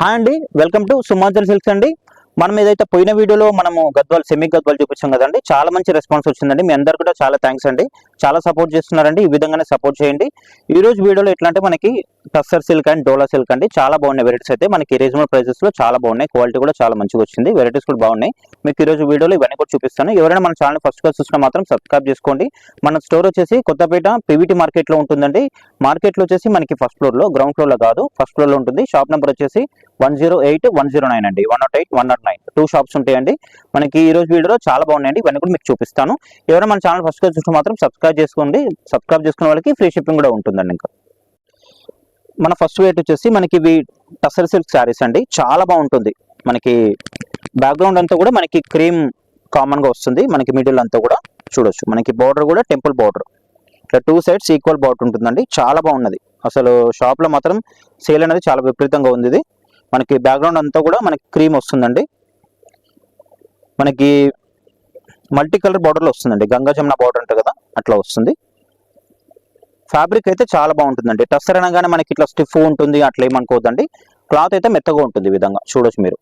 Hi అండి welcome to సుమాంజల్ silks అండి. మనం ఏదైతే పోయిన వీడియోలో మనము గద్వాల్ సెమీ గద్వాల్ చూపించాం కదండి చాలా మంచి రెస్పాన్స్ వచ్చిందండి. మీ అందరు కూడా చాలా థ్యాంక్స్ అండి. చాలా సపోర్ట్ చేస్తున్నారండి. ఈ విధంగానే సపోర్ట్ చేయండి. ఈ రోజు వీడియోలో ఎట్లా అంటే మనకి tussar silk and Dola silk అండి. చాలా బాగున్నాయి వెరైటీస్ అయితే. మనకి రీజనబుల్ ప్రైసెస్లో చాలా బాగున్నాయి. క్వాలిటీ కూడా చాలా మంచిగా వచ్చింది. వెరైటీస్ కూడా బాగున్నాయి. మీకు ఈ రోజు వీడియోలో ఇవన్నీ కూడా చూపిస్తాను. ఎవరైనా మన ఛానల్ ఫస్ట్గా చూసినా మాత్రం సబ్స్క్రైబ్ చేసుకోండి. మన స్టోర్ వచ్చేసి కొత్తపేట పివిటి మార్కెట్లో ఉంటుందండి. మార్కెట్లో వచ్చేసి మనకి ఫస్ట్ ఫ్లోర్లో గ్రౌండ్ ఫ్లోర్లో కాదు ఫస్ట్ ఫ్లోర్లో ఉంటుంది. షాప్ నెంబర్ వచ్చేసి one zero eight one zero nine అండి. One nought eight one nought ఉన్నాయి. టూ షాప్స్ ఉంటాయండి. మనకి ఈ రోజు వీడియోలో చాలా బాగున్నాయండి. ఇవన్నీ కూడా మీకు చూపిస్తాను. ఎవరైనా మన ఛానల్ ఫస్ట్ చూస్తే మాత్రం సబ్స్క్రైబ్ చేసుకోండి. సబ్స్క్రైబ్ చేసుకున్న వాళ్ళకి ఫ్రీ షిప్పింగ్ కూడా ఉంటుందండి ఇంకా. మన ఫస్ట్ వెయిట్ వచ్చేసి మనకి ఇవి టసర్ సిల్క్ శారీస్ అండి. చాలా బాగుంటుంది. మనకి బ్యాక్గ్రౌండ్ అంతా కూడా మనకి క్రీమ్ కామన్గా వస్తుంది. మనకి మిడిల్ అంతా కూడా చూడొచ్చు. మనకి బార్డర్ కూడా టెంపుల్ బార్డర్ ఇట్లా టూ సైడ్స్ ఈక్వల్ బార్డర్ ఉంటుందండి. చాలా బాగున్నది. అసలు షాప్లో మాత్రం సేల్ అనేది చాలా విపరీతంగా ఉంది ఇది. మనకి బ్యాక్గ్రౌండ్ అంతా కూడా మనకి క్రీమ్ వస్తుందండి. మనకి మల్టీ కలర్ బార్డర్లో వస్తుందండి. గంగా జమున బార్డర్ ఉంటుంది కదా అట్లా వస్తుంది. ఫ్యాబ్రిక్ అయితే చాలా బాగుంటుందండి. టస్సర్ అనగానే మనకి ఇట్లా స్టిఫ్ ఉంటుంది అట్లా ఏమనుకోవద్దండి. క్లాత్ అయితే మెత్తగా ఉంటుంది ఈ విధంగా చూడొచ్చు మీరు.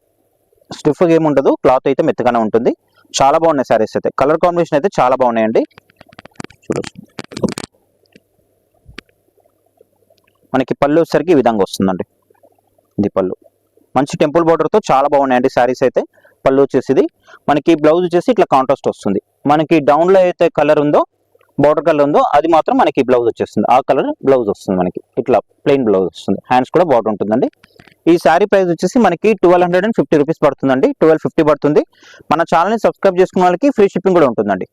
స్టిఫ్గా ఏముండదు ఉండదు క్లాత్ అయితే మెత్తగానే ఉంటుంది. చాలా బాగున్నాయి శారీస్ అయితే. కలర్ కాంబినేషన్ అయితే చాలా బాగున్నాయండి. చూడొచ్చు. మనకి పళ్ళు వచ్చేసరికి ఈ విధంగా వస్తుందండి. ఇది పళ్ళు. మంచి టెంపుల్ బార్డర్తో చాలా బాగున్నాయండి శారీస్ అయితే. పళ్ళు వచ్చేసి ఇది మనకి బ్లౌజ్ వచ్చేసి ఇట్లా కాంట్రాస్ట్ వస్తుంది. మనకి డౌన్లో అయితే కలర్ ఉందో బార్డర్ కలర్ ఉందో అది మాత్రం మనకి బ్లౌజ్ వచ్చేస్తుంది. ఆ కలర్ బ్లౌజ్ వస్తుంది మనకి. ఇట్లా ప్లెయిన్ బ్లౌజ్ వస్తుంది. హ్యాండ్స్ కూడా బార్డర్ ఉంటుందండి. ఈ శారీ ప్రైస్ వచ్చేసి మనకి twelve hundred and fifty rupees పడుతుందండి. ట్వెల్వ్ ఫిఫ్టీ పడుతుంది. మన ఛానల్ని సబ్స్క్రైబ్ చేసుకున్న వాళ్ళకి ఫ్రీ షిప్పింగ్ కూడా ఉంటుందండి.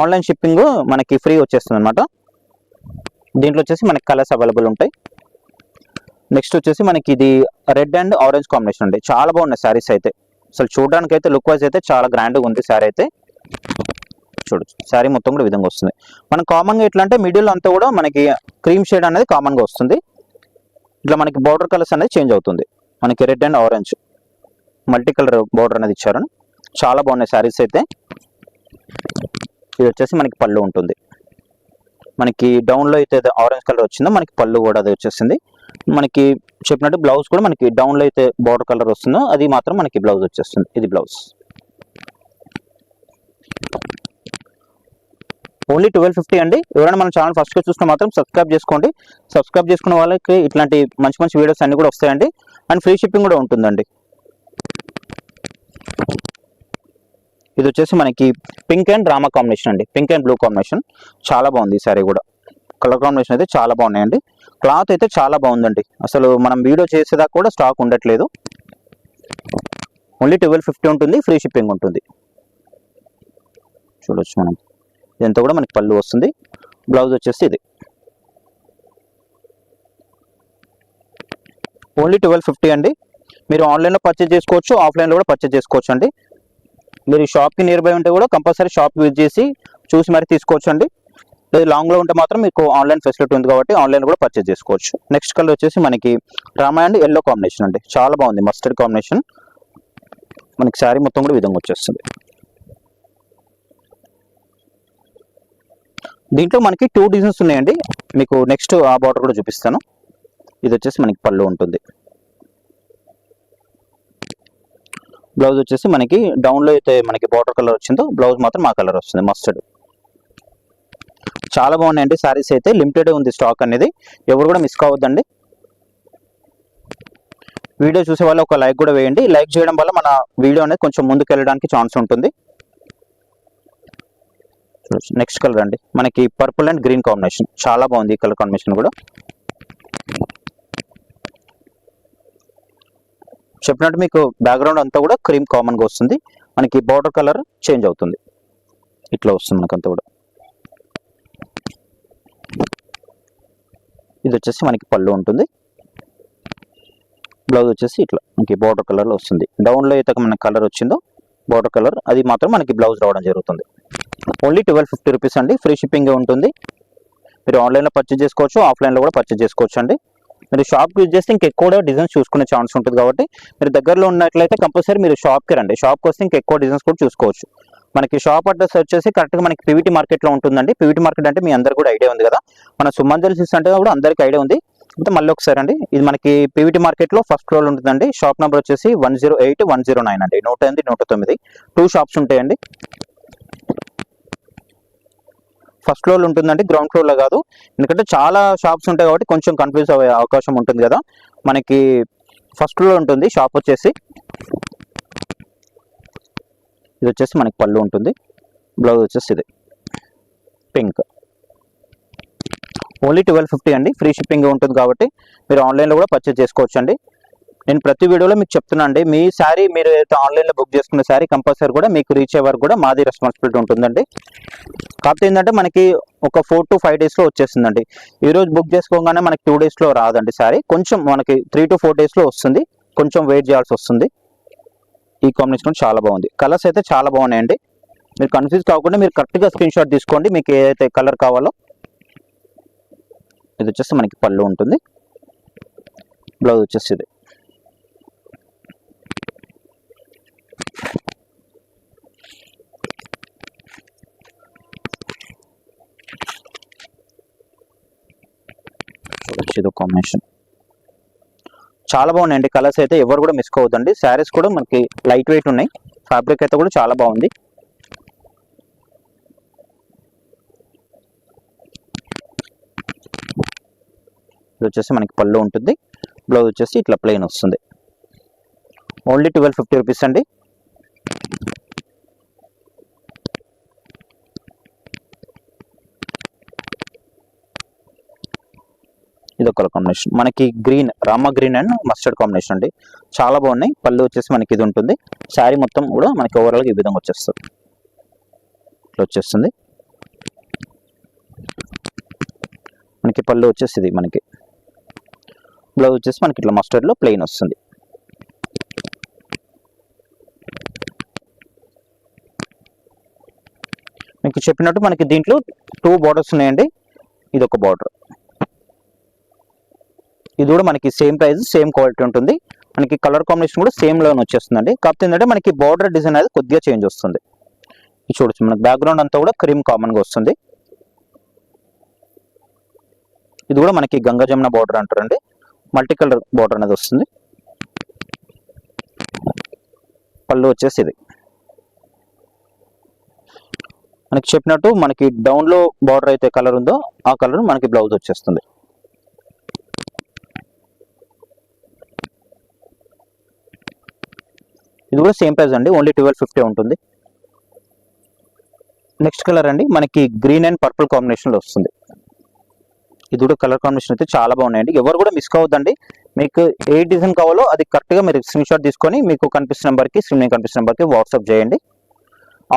ఆన్లైన్ షిప్పింగ్ మనకి ఫ్రీ వచ్చేస్తుంది అనమాట దీంట్లో వచ్చేసి మనకి కలర్స్ అవైలబుల్ ఉంటాయి. నెక్స్ట్ వచ్చేసి మనకి ఇది రెడ్ అండ్ ఆరెంజ్ కాంబినేషన్ అండి. చాలా బాగున్నాయి శారీస్ అయితే. అసలు చూడడానికి అయితే లుక్ వైజ్ అయితే చాలా గ్రాండ్గా ఉంది శారీ అయితే. చూడొచ్చు శారీ మొత్తం కూడా విధంగా వస్తుంది. మనం కామన్గా ఎట్లా అంటే మిడిల్ అంతా కూడా మనకి క్రీమ్ షేడ్ అనేది కామన్గా వస్తుంది. ఇట్లా మనకి బార్డర్ కలర్స్ అనేది చేంజ్ అవుతుంది. మనకి red and orange multi colour border అనేది ఇచ్చారు. చాలా బాగున్నాయి శారీస్ అయితే. ఇది వచ్చేసి మనకి పళ్ళు ఉంటుంది. మనకి డౌన్లో అయితే ఆరెంజ్ కలర్ వచ్చిందో మనకి పళ్ళు కూడా అది వచ్చేసింది. మనకి చెప్పినట్టు బ్లౌజ్ కూడా మనకి డౌన్లో అయితే బార్డర్ కలర్ వస్తుందో అది మాత్రం మనకి బ్లౌజ్ వచ్చేస్తుంది. ఇది బ్లౌజ్ ఓన్లీ ట్వెల్వ్ ఫిఫ్టీ అండి. ఎవరైనా మన ఛానల్ ఫస్ట్గా చూస్తే మాత్రం సబ్స్క్రైబ్ చేసుకోండి. సబ్స్క్రైబ్ చేసుకున్న వాళ్ళకి ఇట్లాంటి మంచి మంచి వీడియోస్ అన్ని కూడా వస్తాయండి. అండ్ ఫ్రీ షిప్పింగ్ కూడా ఉంటుందండి. ఇది వచ్చేసి మనకి పింక్ అండ్ డ్రామా కాంబినేషన్ అండి. పింక్ అండ్ బ్లూ కాంబినేషన్ చాలా బాగుంది ఈ సారీ కూడా. కలర్ కాంబినేషన్ అయితే చాలా బాగున్నాయండి. క్లాత్ అయితే చాలా బాగుందండి. అసలు మనం వీడియో చేసేదాకా కూడా స్టాక్ ఉండట్లేదు. ఓన్లీ ట్వెల్వ్ ఫిఫ్టీ ఉంటుంది ఫ్రీ షిప్పింగ్ ఉంటుంది. చూడొచ్చు మనం. ఇదంతా కూడా మనకి పళ్ళు వస్తుంది. బ్లౌజ్ వచ్చేసి ఇది. ఓన్లీ ట్వెల్వ్ ఫిఫ్టీ అండి. మీరు ఆన్లైన్లో పర్చేజ్ చేసుకోవచ్చు ఆఫ్లైన్లో కూడా పర్చేజ్ చేసుకోవచ్చు అండి మీరు షాప్కి నియర్ బై ఉంటే కూడా కంపల్సరీ షాప్ యూజ్ చేసి చూసి మరి తీసుకోవచ్చు అండి లేదు లాంగ్లో ఉంటే మాత్రం మీకు ఆన్లైన్ ఫెసిలిటీ ఉంది కాబట్టి ఆన్లైన్ కూడా పర్చేజ్ చేసుకోవచ్చు. నెక్స్ట్ కలర్ వచ్చేసి మనకి రామా అండ్ ఎల్లో కాంబినేషన్ అండి. చాలా బాగుంది. మస్టర్డ్ కాంబినేషన్ మనకి శారీ మొత్తం కూడా విధంగా వచ్చేస్తుంది. దీంట్లో మనకి టూ డిజైన్స్ ఉన్నాయండి. మీకు నెక్స్ట్ ఆ బార్డర్ కూడా చూపిస్తాను. ఇది వచ్చేసి మనకి పళ్ళు ఉంటుంది. బ్లౌజ్ వచ్చేసి మనకి డౌన్లో అయితే మనకి బార్డర్ కలర్ వచ్చిందో బ్లౌజ్ మాత్రం ఆ కలర్ వస్తుంది. మస్టర్డ్ చాలా బాగున్నాయండి. శారీస్ అయితే లిమిటెడ్ ఉంది స్టాక్ అనేది. ఎవరు కూడా మిస్ కావద్దండి. వీడియో చూసే వాళ్ళు ఒక లైక్ కూడా వేయండి. లైక్ చేయడం వల్ల మన వీడియో అనేది కొంచెం ముందుకు వెళ్ళడానికి ఛాన్స్ ఉంటుంది. నెక్స్ట్ కలర్ అండి. మనకి పర్పుల్ అండ్ గ్రీన్ కాంబినేషన్ చాలా బాగుంది ఈ కలర్ కాంబినేషన్ కూడా. చెప్పినట్టు మీకు బ్యాక్గ్రౌండ్ అంతా కూడా క్రీమ్ కామన్గా వస్తుంది. మనకి బార్డర్ కలర్ చేంజ్ అవుతుంది. ఇట్లా వస్తుంది మనకంతా కూడా. ఇది వచ్చేసి మనకి పళ్ళు ఉంటుంది. బ్లౌజ్ వచ్చేసి ఇట్లా మనకి బార్డర్ కలర్లో వస్తుంది. డౌన్లో అయితే మనకి కలర్ వచ్చిందో బార్డర్ కలర్ అది మాత్రం మనకి బ్లౌజ్ రావడం జరుగుతుంది. ఓన్లీ ట్వెల్వ్ ఫిఫ్టీ రూపీస్ అండి. ఫ్రీ షిప్పింగ్ ఉంటుంది. మీరు ఆన్లైన్లో పర్చేజ్ చేసుకోవచ్చు ఆఫ్లైన్లో కూడా పర్చేజ్ చేసుకోవచ్చు అండి. మీరు షాప్కి యూజ్ చేస్తే ఇంకెక్కువ డిజైన్స్ చూసుకునే ఛాన్స్ ఉంటుంది కాబట్టి మీరు దగ్గరలో ఉన్నట్లయితే కంపల్సరీ మీరు షాప్కి రండి. షాప్కి వస్తే ఇంకెక్కువ డిజైన్స్ కూడా చూసుకోవచ్చు. మనకి షాప్ అడ్రస్ వచ్చేసి కరెక్ట్గా మనకి పివిటీ మార్కెట్లో ఉంటుందండి. పివిటీ మార్కెట్ అంటే మీ అందరు కూడా ఐడియా ఉంది కదా. మన సుమంజల్ సిస్ అంటే కూడా అందరికీ ఐడియా ఉంది. అంటే మళ్ళీ ఒకసారి అండి ఇది మనకి పీవీటీ మార్కెట్లో ఫస్ట్ ఫ్లోర్ ఉంటుందండి. షాప్ నెంబర్ వచ్చేసి one zero eight one zero nine అండి. నూట ఎనిమిది నూట తొమ్మిది. టూ షాప్స్ ఉంటాయండి. ఫస్ట్ ఫ్లోర్లో ఉంటుందండి గ్రౌండ్ ఫ్లోర్లో కాదు. ఎందుకంటే చాలా షాప్స్ ఉంటాయి కాబట్టి కొంచెం కన్ఫ్యూజ్ అయ్యే అవకాశం ఉంటుంది కదా. మనకి ఫస్ట్ ఫ్లోర్ ఉంటుంది షాప్ వచ్చేసి. ఇది వచ్చేసి మనకి పళ్ళు ఉంటుంది. బ్లౌజ్ వచ్చేసి ఇది. పింక్. ఓన్లీ ట్వెల్వ్ ఫిఫ్టీ అండి. ఫ్రీ షిప్పింగ్ ఉంటుంది కాబట్టి మీరు ఆన్లైన్లో కూడా పర్చేజ్ చేసుకోవచ్చు అండి నేను ప్రతి వీడియోలో మీకు చెప్తున్నా అండి. మీ శారీ మీరు ఏదైతే ఆన్లైన్లో బుక్ చేసుకున్న శారీ కంపల్సరీ కూడా మీకు రీచ్ అయ్యే వరకు కూడా మాది రెస్పాన్సిబిలిటీ ఉంటుందండి. కాకపోతే ఏంటంటే మనకి ఒక ఫోర్ టు ఫైవ్ డేస్లో వచ్చేస్తుందండి. ఈరోజు బుక్ చేసుకోగానే మనకి టూ డేస్లో రాదండి శారీ. కొంచెం మనకి త్రీ టు ఫోర్ డేస్లో వస్తుంది. కొంచెం వెయిట్ చేయాల్సి వస్తుంది. ఈ కాంబినేషన్ కూడా చాలా బాగుంది. కలర్స్ అయితే చాలా బాగున్నాయండి. మీరు కన్ఫ్యూజ్ కాకుండా మీరు కరెక్ట్గా స్క్రీన్ షాట్ తీసుకోండి. మీకు ఏదైతే కలర్ కావాలో ఇది వచ్చేసి మనకి పళ్ళు ఉంటుంది. బ్లౌజ్ వచ్చేసి ఇది. ఇది కాంబినేషన్ చాలా బాగున్నాయండి. కలర్స్ అయితే ఎవరు కూడా మిస్ అవుతుంది శారీస్ కూడా మనకి లైట్ వెయిట్ ఉన్నాయి. ఫ్యాబ్రిక్ అయితే కూడా చాలా బాగుంది. ఇది వచ్చేసి మనకి పళ్ళు ఉంటుంది. బ్లౌజ్ వచ్చేసి ఇట్లా ప్లెయిన్ వస్తుంది. ఓన్లీ ట్వెల్వ్ ఫిఫ్టీ రూపీస్ అండి. ఇది ఒక కాంబినేషన్ మనకి green Rama green and mustard combination అండి. చాలా బాగున్నాయి. పళ్ళు వచ్చేసి మనకి ఇది ఉంటుంది. శారీ మొత్తం కూడా మనకి ఓవరాల్గా ఈ విధంగా వచ్చేస్తుంది. ఇట్లా వచ్చేస్తుంది. మనకి పళ్ళు వచ్చేసి ఇది మనకి. బ్లౌజ్ వచ్చేసి మనకి ఇట్లా మస్టర్డ్లో ప్లెయిన్ వస్తుంది. మీకు చెప్పినట్టు మనకి దీంట్లో టూ బార్డర్స్ ఉన్నాయండి. ఇది ఒక బార్డర్ ఇది కూడా మనకి సేమ్ ప్రైస్ సేమ్ క్వాలిటీ ఉంటుంది. మనకి కలర్ కాంబినేషన్ కూడా సేమ్ లోన్ వచ్చేస్తుందండి. కాకపోతే ఏంటంటే మనకి బార్డర్ డిజైన్ అనేది కొద్దిగా చేంజ్ వస్తుంది. ఇది చూడొచ్చు. మనకి బ్యాక్గ్రౌండ్ అంతా కూడా క్రీమ్ కామన్గా వస్తుంది. ఇది కూడా మనకి గంగాజమున బార్డర్ అంటారండి. మల్టీ కలర్ బార్డర్ అనేది వస్తుంది. పళ్ళు వచ్చేసి ఇది. మనకి చెప్పినట్టు మనకి డౌన్లో బార్డర్ అయితే కలర్ ఉందో ఆ కలర్ మనకి బ్లౌజ్ వచ్చేస్తుంది. ఇది కూడా సేమ్ ప్రైస్ అండి. ఓన్లీ ట్వెల్వ్ ఫిఫ్టీ ఉంటుంది. నెక్స్ట్ కలర్ అండి. మనకి గ్రీన్ అండ్ పర్పుల్ కాంబినేషన్లో వస్తుంది. ఇది కూడా కలర్ కాంబినేషన్ అయితే చాలా బాగున్నాయండి. ఎవరు కూడా మిస్ కావద్దండి. మీకు ఏ డిజైన్ కావాలో అది కరెక్ట్గా మీరు స్క్రీన్ షాట్ తీసుకొని మీకు కనిపిస్తున్న నెంబర్కి స్క్రీన్ కనిపిస్తున్న నెంబర్కి వాట్సాప్ చేయండి.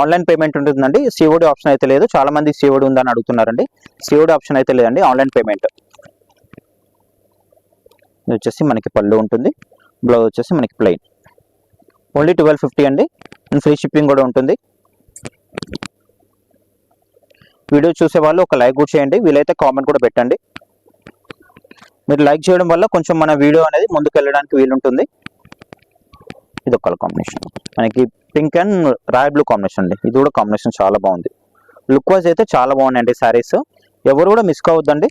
ఆన్లైన్ పేమెంట్ ఉంటుందండి. సిఓడి ఆప్షన్ అయితే లేదు. చాలా మంది సిఓడి ఉందని అడుగుతున్నారండి. సిఓడి ఆప్షన్ అయితే లేదండి. ఆన్లైన్ పేమెంట్ ఇది వచ్చేసి మనకి పళ్ళు ఉంటుంది. బ్లౌజ్ వచ్చేసి మనకి ప్లెయిన్ ఓన్లీ ట్వెల్వ్ ఫిఫ్టీ అండి. అండ్ ఫ్రీ షిప్పింగ్ కూడా ఉంటుంది. వీడియో చూసే వాళ్ళు ఒక లైక్ కూడా చేయండి. వీలైతే కామెంట్ కూడా పెట్టండి. మీరు లైక్ చేయడం వల్ల కొంచెం మన వీడియో అనేది ముందుకు వెళ్ళడానికి వీలుంటుంది. ఇది ఒక కాంబినేషన్ మనకి pink and royal blue combination అండి. ఇది కూడా కాంబినేషన్ చాలా బాగుంది. లుక్ వైజ్ అయితే చాలా బాగున్నాయండి శారీస్ ఎవరు కూడా మిస్ కావద్దండి.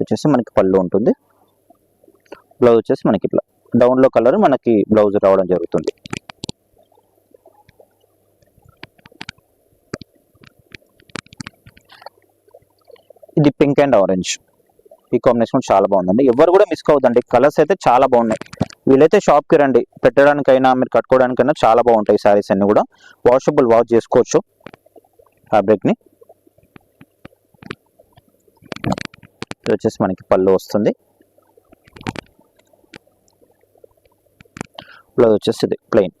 వచ్చేసి మనకి పళ్ళు ఉంటుంది. బ్లౌజ్ వచ్చేసి మనకి ఇట్లా డౌన్లో కలర్ మనకి బ్లౌజ్ రావడం జరుగుతుంది. ఇది పింక్ అండ్ ఆరెంజ్ ఈ కాంబినేషన్ చాలా బాగుందండి. ఎవరు కూడా మిస్ కావద్దండి. కలర్స్ అయితే చాలా బాగున్నాయి. వీలైతే షాప్కి రండి. పెట్టడానికైనా మీరు కట్టుకోవడానికైనా చాలా బాగుంటాయి శారీస్ అన్నీ కూడా. వాషబుల్ వాష్ చేసుకోవచ్చు. ఫ్యాబ్రిక్ని ఇది వచ్చేసి మనకి పళ్ళు వస్తుంది. ప్లస్ వచ్చేసి ఇది ప్లెయిన్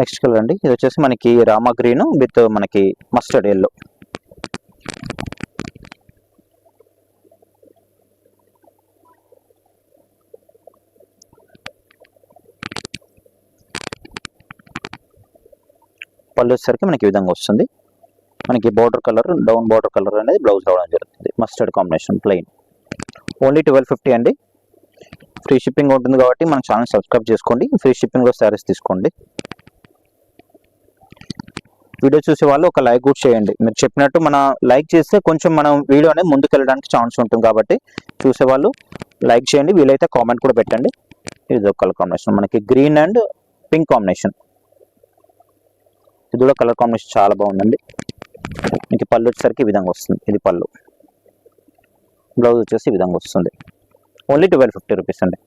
నెక్స్ట్ కలర్ అండి. ఇది వచ్చేసి మనకి రామా గ్రీన్ విత్ మనకి మస్టర్డ్ ఎల్లో పళ్ళు వచ్చేసరికి మనకి ఈ విధంగా వస్తుంది. మనకి border colour down border colour అనేది బ్లౌజ్ రావడం జరుగుతుంది. Mustard combination plain only twelve fifty అండి. ఫ్రీ షిప్పింగ్ ఉంటుంది కాబట్టి మన ఛానల్ సబ్స్క్రైబ్ చేసుకోండి. ఫ్రీ షిప్పింగ్లో శారీస్ తీసుకోండి. వీడియో చూసే వాళ్ళు ఒక లైక్ కూడా చేయండి. మీరు చెప్పినట్టు మన లైక్ చేస్తే కొంచెం మనం వీడియో అనేది ముందుకు వెళ్ళడానికి ఛాన్స్ ఉంటుంది కాబట్టి చూసేవాళ్ళు లైక్ చేయండి. వీలైతే కామెంట్ కూడా పెట్టండి. ఇది ఒక కలర్ కాంబినేషన్ మనకి గ్రీన్ అండ్ పింక్ కాంబినేషన్ ఇది కూడా కలర్ కాంబినేషన్ చాలా బాగుందండి. మీకు పళ్ళు వచ్చేసరికి ఈ విధంగా వస్తుంది. ఇది పళ్ళు. బ్లౌజ్ వచ్చేసి ఈ విధంగా వస్తుంది. ఓన్లీ ట్వెల్వ్ ఫిఫ్టీ రూపీస్ అండి.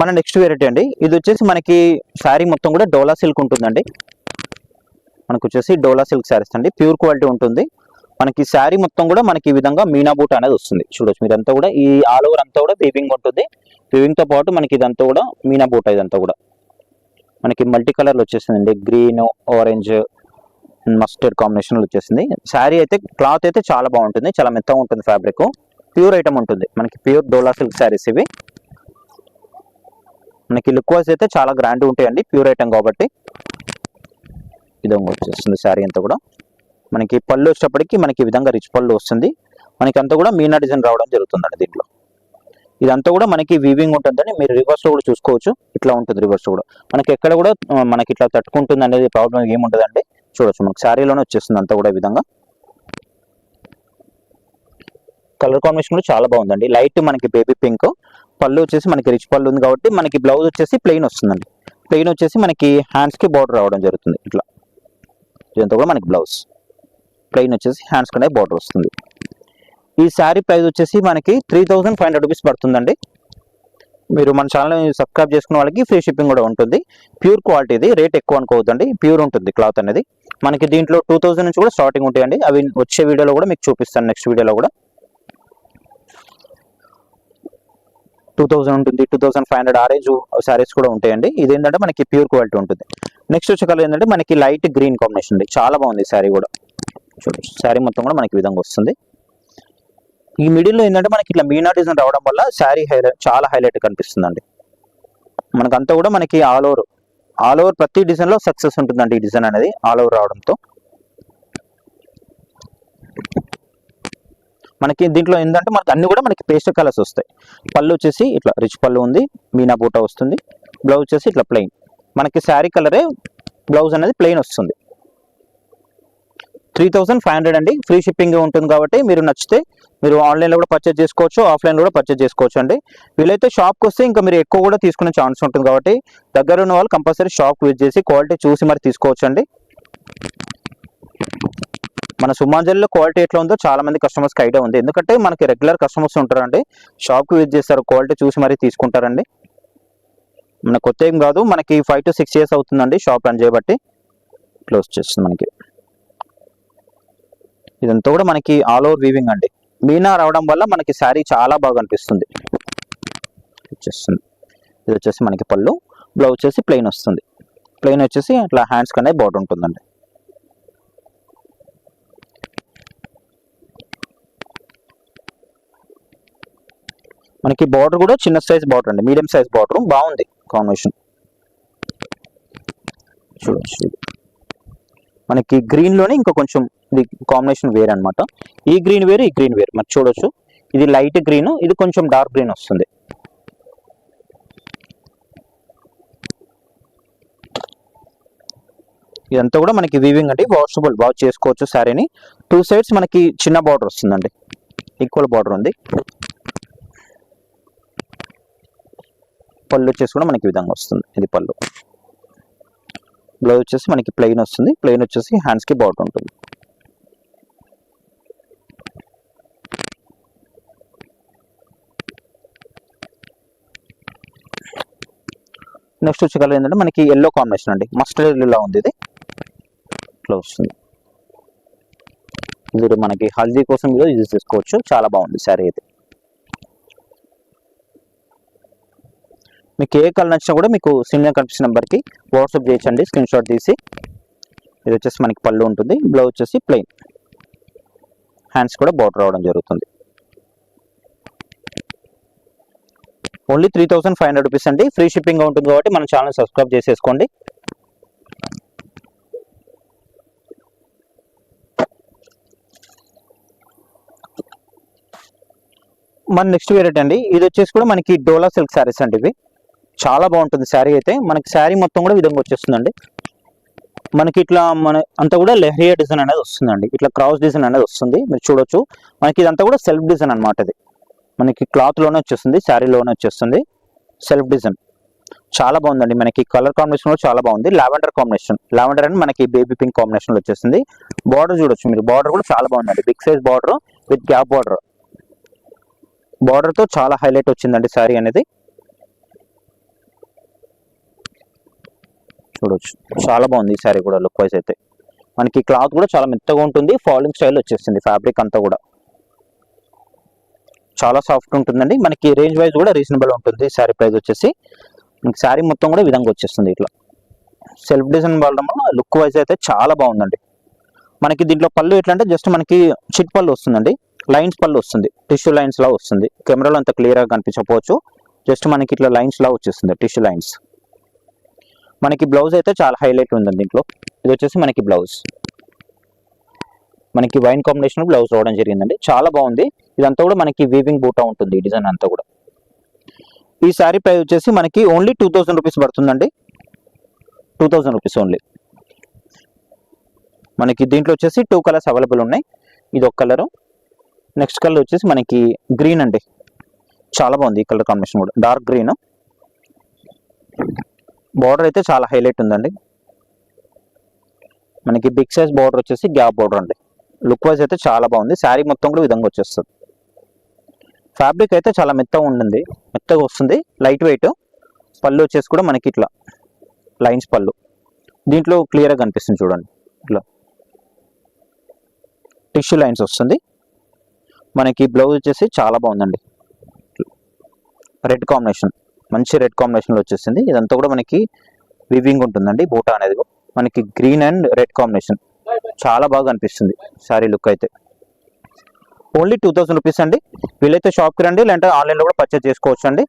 మన నెక్స్ట్ వెరైటీ అండి. ఇది వచ్చేసి మనకి శారీ మొత్తం కూడా డోలా సిల్క్ ఉంటుందండి. మనకు వచ్చేసి డోలా సిల్క్ శారీస్ అండి. ప్యూర్ క్వాలిటీ ఉంటుంది. మనకి శారీ మొత్తం కూడా మనకి ఈ విధంగా మీనా బూట అనేది వస్తుంది. చూడొచ్చు. మీరంతా కూడా ఈ ఆల్ ఓవర్ అంతా కూడా వీవింగ్ ఉంటుంది. వీవింగ్తో పాటు మనకి ఇదంతా కూడా మీనా బూట ఇదంతా కూడా. మనకి మల్టీ కలర్లు వచ్చేసిందండి. గ్రీన్ ఆరెంజ్ మస్టర్డ్ కాంబినేషన్లో వచ్చేసింది. శారీ అయితే క్లాత్ అయితే చాలా బాగుంటుంది. చాలా మెత్తగా ఉంటుంది ఫ్యాబ్రిక్ ప్యూర్ ఐటమ్ ఉంటుంది. మనకి ప్యూర్ డోలా సిల్క్ శారీస్ ఇవి. మనకి లుక్ వైజ్ అయితే చాలా గ్రాండ్ ఉంటాయండి. ప్యూర్ ఐటమ్ కాబట్టి. విధంగా వచ్చేస్తుంది శారీ అంతా కూడా. మనకి పళ్ళు వచ్చేటప్పటికి మనకి ఈ విధంగా రిచ్ పళ్ళు వస్తుంది. మనకి అంతా కూడా మీనా డిజైన్ రావడం జరుగుతుందండి దీంట్లో. ఇదంతా కూడా మనకి వీవింగ్ ఉంటుందని మీరు రివర్స్లో కూడా చూసుకోవచ్చు. ఇట్లా ఉంటుంది రివర్స్ కూడా. మనకి ఎక్కడ కూడా మనకి ఇట్లా తట్టుకుంటుంది అనేది ప్రాబ్లం ఏముంటుందండి చూడొచ్చు. మనకి శారీలోనే వచ్చేస్తుంది అంతా కూడా ఈ విధంగా. కలర్ కాంబినేషన్ కూడా చాలా బాగుందండి. లైట్ మనకి బేబీ పింక్ పళ్ళు వచ్చేసి మనకి రిచ్ పళ్ళు ఉంది కాబట్టి మనకి బ్లౌజ్ వచ్చేసి ప్లెయిన్ వస్తుందండి. ప్లెయిన్ వచ్చేసి మనకి హ్యాండ్స్కి బార్డర్ రావడం జరుగుతుంది ఇట్లా. ఇదంతా కూడా మనకి బ్లౌజ్ ప్లెయిన్ వచ్చేసి హ్యాండ్స్ కనే బార్డర్ వస్తుంది. ఈ శారీ ప్రైస్ వచ్చేసి మనకి three thousand five hundred rupees పడుతుందండి. మీరు మన ఛానల్ సబ్స్క్రైబ్ చేసుకున్న వాళ్ళకి ఫ్రీ షిప్పింగ్ కూడా ఉంటుంది. ప్యూర్ క్వాలిటీది రేట్ ఎక్కువ అనుకోవద్దండి. ప్యూర్ ఉంటుంది క్లాత్ అనేది. మనకి దీంట్లో టూ థౌజండ్ నుంచి కూడా స్టార్టింగ్ ఉంటాయండి. అవి వచ్చే వీడియోలో కూడా మీకు చూపిస్తాను నెక్స్ట్ వీడియోలో కూడా. టూ థౌసండ్ ఉంటుంది two thousand five hundred ఆరేజ్ saris కూడా ఉంటాయండి. ఇది ఏంటంటే మనకి ప్యూర్ క్వాలిటీ ఉంటుంది. నెక్స్ట్ వచ్చే కలర్ ఏంటంటే మనకి లైట్ గ్రీన్ కాంబినేషన్ ఉంది. చాలా బాగుంది శారీ కూడా. చూడండి శారీ మొత్తం కూడా మనకి విధంగా వస్తుంది. ఈ మిడిల్లో ఏంటంటే మనకి ఇట్లా మీనా డిజైన్ రావడం వల్ల శారీ హైలైట్ చాలా హైలైట్ కనిపిస్తుందండి. మనకంతా కూడా మనకి ఆల్ ఓవర్ ఆల్ ఓవర్ ప్రతి డిజైన్లో సక్సెస్ ఉంటుందండి ఈ డిజైన్ అనేది ఆల్ ఓవర్ రావడంతో. మనకి దీంట్లో ఏంటంటే మనకి అన్ని కూడా మనకి పేస్ట్ కలర్స్ వస్తాయి. పళ్ళు వచ్చేసి ఇట్లా రిచ్ పళ్ళు ఉంది మీనా బూట వస్తుంది బ్లౌజ్ వచ్చేసి ఇట్లా ప్లెయిన్. మనకి శారీ కలరే బ్లౌజ్ అనేది ప్లెయిన్ వస్తుంది. త్రీ థౌసండ్ ఫైవ్ హండ్రెడ్ అండి. ఫ్రీ షిప్పింగ్ ఉంటుంది కాబట్టి మీరు నచ్చితే మీరు ఆన్లైన్లో కూడా పర్చేజ్ చేసుకోవచ్చు ఆఫ్లైన్లో కూడా పర్చేజ్ చేసుకోవచ్చు అండి. వీలైతే షాప్కి వస్తే ఇంకా మీరు ఎక్కువ కూడా తీసుకునే ఛాన్స్ ఉంటుంది కాబట్టి దగ్గర ఉన్న వాళ్ళు కంపల్సరీ షాప్ విజిట్ చేసి క్వాలిటీ చూసి మరి తీసుకోవచ్చు అండి. మన సుమాంజల్లో క్వాలిటీ ఎట్లా ఉందో చాలా మంది కస్టమర్స్కి ఐడియా ఉంది. ఎందుకంటే మనకి రెగ్యులర్ కస్టమర్స్ ఉంటారండి. షాప్కి విజిట్ చేస్తారు క్వాలిటీ చూసి మరీ తీసుకుంటారండి. మన కొత్త ఏం కాదు మనకి ఫైవ్ టు సిక్స్ ఇయర్స్ అవుతుందండి షాప్ రన్ చేయబట్టి. క్లోజ్ చేస్తుంది మనకి. ఇదంతా కూడా మనకి ఆల్ ఓవర్ వీవింగ్ అండి. మీనా రావడం వల్ల మనకి శారీ చాలా బాగా అనిపిస్తుంది. వచ్చేస్తుంది. ఇది వచ్చేసి మనకి పళ్ళు. బ్లౌజ్ వచ్చేసి ప్లెయిన్ వస్తుంది. ప్లెయిన్ వచ్చేసి అట్లా హ్యాండ్స్ కనే బార్డర్ ఉంటుందండి. మనకి బార్డర్ కూడా చిన్న సైజ్ బార్డర్ అండి. మీడియం సైజ్ బార్డర్ బాగుంది కాంబినేషన్ చూడొచ్చు. మనకి గ్రీన్లోనే ఇంకా కొంచెం ఇది కాంబినేషన్ వేర్ అనమాట ఈ గ్రీన్ వేరు ఈ గ్రీన్ వేరు. మరి చూడొచ్చు. ఇది లైట్ గ్రీన్ ఇది కొంచెం డార్క్ గ్రీన్ వస్తుంది. ఇదంతా కూడా మనకి వీవింగ్ అంటే వాషబుల్ వాష్ చేసుకోవచ్చు శారీని. టూ సైడ్స్ మనకి చిన్న బార్డర్ వస్తుందండి. ఈక్వల్ బార్డర్ ఉంది. పళ్ళు వచ్చేసి కూడా మనకి ఈ విధంగా వస్తుంది. ఇది పళ్ళు. బ్లౌజ్ వచ్చేసి మనకి ప్లెయిన్ వస్తుంది. ప్లెయిన్ వచ్చేసి హ్యాండ్స్కి బార్డర్ ఉంటుంది. నెక్స్ట్ వచ్చే కలర్ ఏంటంటే మనకి ఎల్లో కాంబినేషన్ అండి. మస్టర్డ్ ఎల్లో ఉంది ఇది. ఇట్లా వస్తుంది. మీరు మనకి హల్దీ కోసం కూడా యూజ్ చేసుకోవచ్చు. చాలా బాగుంది శారీ అయితే. మీకు ఏ కలర్ నచ్చినా కూడా మీకు సిమ్లర్ కనిపించిన నెంబర్కి వాట్సాప్ చేయొచ్చండి స్క్రీన్ షాట్ తీసి. ఇది వచ్చేసి మనకి పళ్ళు ఉంటుంది. బ్లౌజ్ వచ్చేసి ప్లెయిన్ హ్యాండ్స్ కూడా బార్డర్ రావడం జరుగుతుంది. Only three thousand five hundred rupees అండి. ఫ్రీ షిప్పింగ్ ఉంటుంది కాబట్టి మన ఛానల్ సబ్స్క్రైబ్ చేసేసుకోండి. మన నెక్స్ట్ వేరేట్ అండి? ఇది వచ్చేసి కూడా మనకి డోలా సిల్క్ శారీస్ అండి ఇవి. చాలా బాగుంటుంది శారీ అయితే. మనకి శారీ మొత్తం కూడా విధంగా వచ్చేస్తుందండి. మనకి ఇట్లా మన అంతా కూడా లెహరియా డిజైన్ అనేది వస్తుందండి. ఇట్లా క్రాస్ డిజైన్ అనేది వస్తుంది. మీరు చూడొచ్చు. మనకి ఇదంతా కూడా సెల్ఫ్ డిజైన్ అన్నమాట ఇది. మనకి క్లాత్లోనే వచ్చేస్తుంది శారీలోనే వచ్చేస్తుంది. సెల్ఫ్ డిజైన్ చాలా బాగుందండి. మనకి కలర్ కాంబినేషన్ కూడా చాలా బాగుంది. లావెండర్ కాంబినేషన్ లావెండర్ అని మనకి బేబీ పింక్ కాంబినేషన్లో వచ్చేస్తుంది. వచ్చేసింది బార్డర్ చూడొచ్చు మీరు. బార్డర్ కూడా చాలా బాగుందండి. Big size border with gap border బార్డర్తో చాలా హైలైట్ వచ్చిందండి శారీ అనేది. చూడొచ్చు. చాలా బాగుంది ఈ శారీ కూడా లుక్ వైజ్ అయితే. మనకి క్లాత్ కూడా చాలా మెత్తగా ఉంటుంది. ఫాలింగ్ స్టైల్ వచ్చేసింది ఫ్యాబ్రిక్ అంతా కూడా. చాలా సాఫ్ట్ ఉంటుందండి. మనకి రేంజ్ వైజ్ కూడా రీజనబుల్ ఉంటుంది. శారీ ప్రైస్ వచ్చేసి. మనకి శారీ మొత్తం కూడా విధంగా వచ్చేస్తుంది ఇట్లా. సెల్ఫ్ డిజైన్ వాడడం వల్ల లుక్ వైజ్ అయితే చాలా బాగుందండి. మనకి దీంట్లో పళ్ళు ఎట్లా అంటే జస్ట్ మనకి చిట్ పళ్ళు వస్తుందండి. లైన్స్ పళ్ళు వస్తుంది. టిష్యూ లైన్స్ లా వస్తుంది. కెమెరాలో అంత క్లియర్గా కనిపించకపోవచ్చు. జస్ట్ మనకి ఇట్లా లైన్స్ లా వచ్చేస్తుంది టిష్యూ లైన్స్ మనకి బ్లౌజ్ అయితే చాలా హైలైట్ ఉందండి దీంట్లో. ఇది వచ్చేసి మనకి బ్లౌజ్ మనకి వైన్ కాంబినేషన్ బ్లౌజ్ రావడం జరిగిందండి. చాలా బాగుంది. ఇదంతా కూడా మనకి వీవింగ్ బూటా ఉంటుంది ఈ డిజైన్ అంతా కూడా. ఈ శారీ ప్రైస్ వచ్చేసి మనకి ఓన్లీ టూ థౌసండ్ రూపీస్ పడుతుందండి. టూ థౌసండ్ రూపీస్ ఓన్లీ మనకి దీంట్లో వచ్చేసి టూ కలర్స్ అవైలబుల్ ఉన్నాయి. ఇది ఒక కలరు నెక్స్ట్ కలర్ వచ్చేసి మనకి గ్రీన్ అండి. చాలా బాగుంది ఈ కలర్ కాంబినేషన్ కూడా. డార్క్ గ్రీన్ బార్డర్ అయితే చాలా హైలైట్ ఉందండి. మనకి బిగ్ సైజ్ బార్డర్ వచ్చేసి గ్యాప్ బార్డర్ అండి. లుక్ వైజ్ అయితే చాలా బాగుంది. శారీ మొత్తం కూడా విధంగా వచ్చేస్తుంది. ఫ్యాబ్రిక్ అయితే చాలా మెత్తగా ఉంటుంది మెత్తగా వస్తుంది. లైట్ వెయిట్ పళ్ళు వచ్చేసి కూడా మనకి ఇట్లా లైన్స్ పళ్ళు. దీంట్లో క్లియర్గా కనిపిస్తుంది చూడండి. ఇట్లా. టిష్యూ లైన్స్ వస్తుంది. మనకి బ్లౌజ్ వచ్చేసి చాలా బాగుందండి. రెడ్ కాంబినేషన్ మంచి రెడ్ కాంబినేషన్లో వచ్చేసింది. ఇదంతా కూడా మనకి వివింగ్ ఉంటుందండి. బూటా అనేది. మనకి గ్రీన్ అండ్ రెడ్ కాంబినేషన్ చాలా బాగా అనిపిస్తుంది శారీ లుక్ అయితే. ఓన్లీ టూ థౌసండ్ రూపీస్ అండి. వీలైతే షాప్కి రండి లేదంటే ఆన్లైన్లో కూడా పర్చేస్ చేసుకోవచ్చు అండి